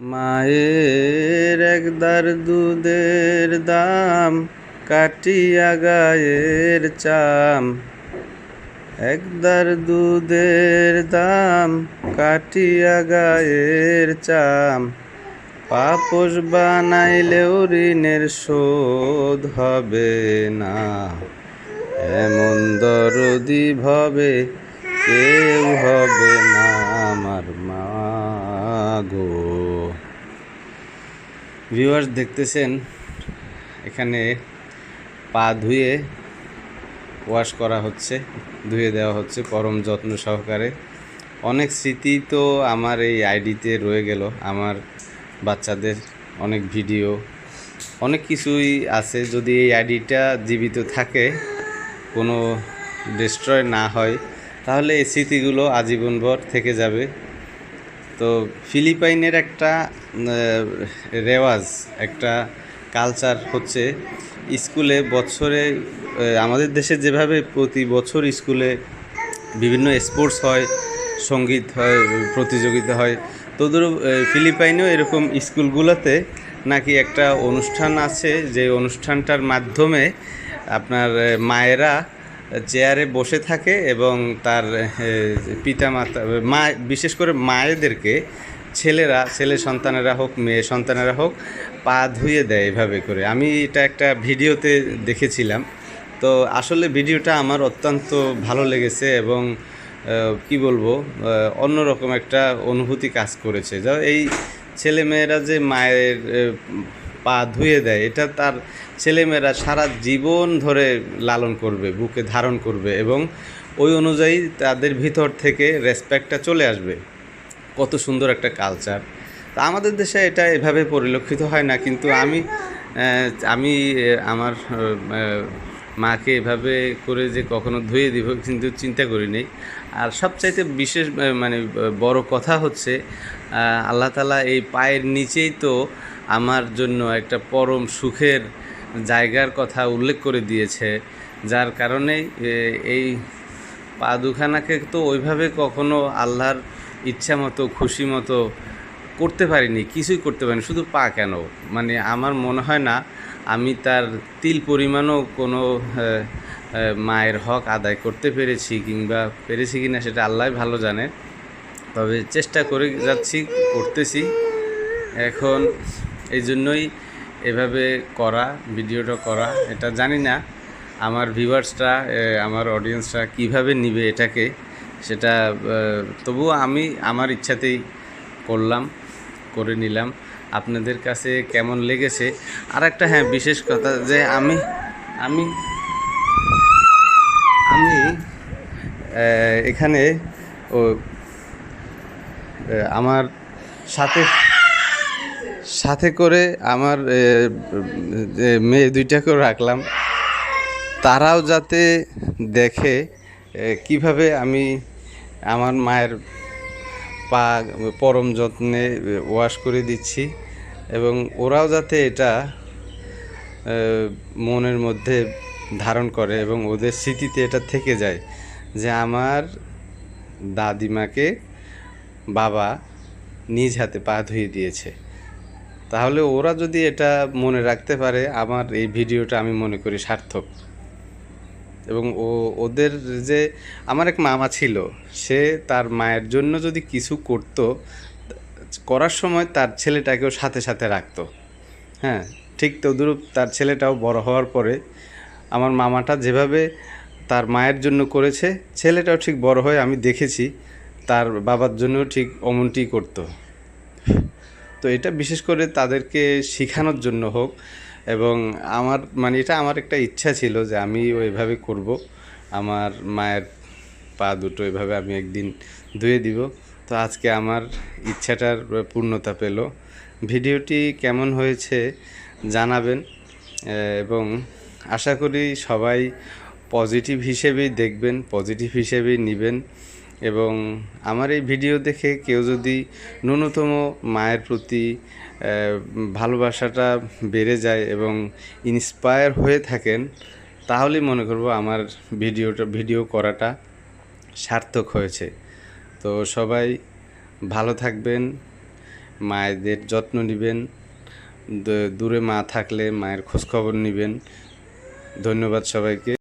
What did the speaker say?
মায়ের একদার দুধের দাম কাটিয়া গায়ের চাম। একদার দুধের দাম কাটিয়া গায়ের চাম। পাপস বানাইলেও ঋণের শোধ হবে না। এমন দরদি ভবে কেউ হবে না আমার মা। ভিউয়ার্স দেখতেছেন, এখানে পা ধুয়ে ওয়াশ করা হচ্ছে, ধুয়ে দেওয়া হচ্ছে পরম যত্ন সহকারে। অনেক স্মৃতি তো আমার এই আইডিতে রয়ে গেল, আমার বাচ্চাদের অনেক ভিডিও, অনেক কিছুই আছে। যদি এই আইডিটা জীবিত থাকে, কোনো ডিস্ট্রয় না হয়, তাহলে এই স্মৃতিগুলো আজীবনভর থেকে যাবে। তো ফিলিপাইনের একটা রেওয়াজ, একটা কালচার হচ্ছে স্কুলে বছরে আমাদের দেশে যেভাবে প্রতি বছর স্কুলে বিভিন্ন স্পোর্টস হয়, সংগীত হয়, প্রতিযোগিতা হয় তোদের ফিলিপাইনেও এরকম স্কুলগুলোতে নাকি একটা অনুষ্ঠান আছে যে অনুষ্ঠানটার মাধ্যমে আপনার মায়েরা চেয়ারে বসে থাকে এবং তার পিতা মাতা মা, বিশেষ করে মায়েদেরকে ছেলেরা, ছেলে সন্তানেরা হোক, মেয়ে সন্তানেরা হোক, পা ধুয়ে দেয় এভাবে করে। আমি এটা একটা ভিডিওতে দেখেছিলাম। তো আসলে ভিডিওটা আমার অত্যন্ত ভালো লেগেছে এবং কি বলব অন্যরকম একটা অনুভূতি কাজ করেছে। যা এই ছেলে মেয়েরা যে মায়ের পা ধুয়ে দেয়। এটা তার ছেলেমেয়েরা সারা জীবন ধরে লালন করবে, বুকে ধারণ করবে এবং ওই অনুযায়ী তাদের ভিতর থেকে রেসপেক্টটা চলে আসবে। কত সুন্দর একটা কালচার তা আমাদের দেশে এটা এভাবে পরিলক্ষিত হয় না, কিন্তু আমি আমি আমার মাকে এভাবে করে যে কখনো ধুয়ে দিব কিন্তু চিন্তা করি নেই। আর সবচাইতে বিশেষ মানে বড় কথা হচ্ছে আল্লাহ তালা এই পায়ের নিচেই তো আমার জন্য একটা পরম সুখের জায়গার কথা উল্লেখ করে দিয়েছে, যার কারণে এই পা দুখানাকে তো ওইভাবে কখনো আল্লাহর ইচ্ছা মতো, খুশি মতো করতে পারিনি, কিছুই করতে পারিনি, শুধু পা কেন? মানে আমার মনে হয় না, আমি তার তিল পরিমাণও কোনো মায়ের হক আদায় করতে পেরেছি কিংবা পেরেছি কিনা সেটা আল্লাহ ভালো জানে। তবে চেষ্টা করে যাচ্ছি, করতেছি। এখন এই জন্যই এভাবে করা, ভিডিওটা করা। এটা জানি না আমার ভিউয়ার্সরা আমার অডিয়েন্সরা কীভাবে নিবে এটাকে, সেটা তবুও আমি আমার ইচ্ছাতেই করলাম, করে নিলাম। আপনাদের কাছে কেমন লেগেছে? আর একটা হ্যাঁ বিশেষ কথা যে আমি আমি আমি এখানে ও আমার সাথে সাথে করে আমার মেয়ে দুইটাকেও রাখলাম। তারাও যাতে দেখে কীভাবে আমি আমার মায়ের পা পরম যত্নে ওয়াশ করে দিচ্ছি এবং ওরাও যাতে এটা মনের মধ্যে ধারণ করে এবং ওদের স্মৃতিতে এটা থেকে যায় যে আমার দাদিমাকে বাবা নিজ হাতে পা ধুয়ে দিয়েছে। তাহলে ওরা যদি এটা মনে রাখতে পারে, আমার এই ভিডিওটা আমি মনে করি সার্থক। এবং ও, ওদের যে, আমার এক মামা ছিল, সে তার মায়ের জন্য যদি কিছু করতো, করার সময় তার ছেলেটাকেও সাথে সাথে রাখতো। হ্যাঁ ঠিক তদুরূপ তার ছেলেটাও বড় হওয়ার পরে আমার মামাটা যেভাবে তার মায়ের জন্য করেছে, ছেলেটাও ঠিক বড় হয়ে আমি দেখেছি, তার বাবার জন্য ঠিক অমনটি করতো। তো এটা বিশেষ করে তাদেরকে শেখানোর জন্য হোক এবং আমার মানে এটা আমার একটা ইচ্ছা ছিল যে আমি ওইভাবে করব। আমার মায়ের পা দুটো এভাবে আমি একদিন ধুয়ে দিব। তো আজকে আমার ইচ্ছাটার পূর্ণতা পেল। ভিডিওটি কেমন হয়েছে জানাবেন এবং আশা করি সবাই পজিটিভ হিসেবেই দেখবেন, পজিটিভ হিসেবেই নেবেন। এবং আমার এই ভিডিও দেখে কেউ যদি ন্যূনতম মায়ের প্রতি ভালোবাসাটা বেড়ে যায় এবং ইন্সপায়ার হয়ে থাকেন, তাহলেই মনে করব আমার ভিডিওটা, ভিডিও করাটা সার্থক হয়েছে। তো সবাই ভালো থাকবেন, মায়েদের যত্ন নেবেন দূরে মা থাকলে মায়ের খোঁজখবর নেবেন। ধন্যবাদ সবাইকে।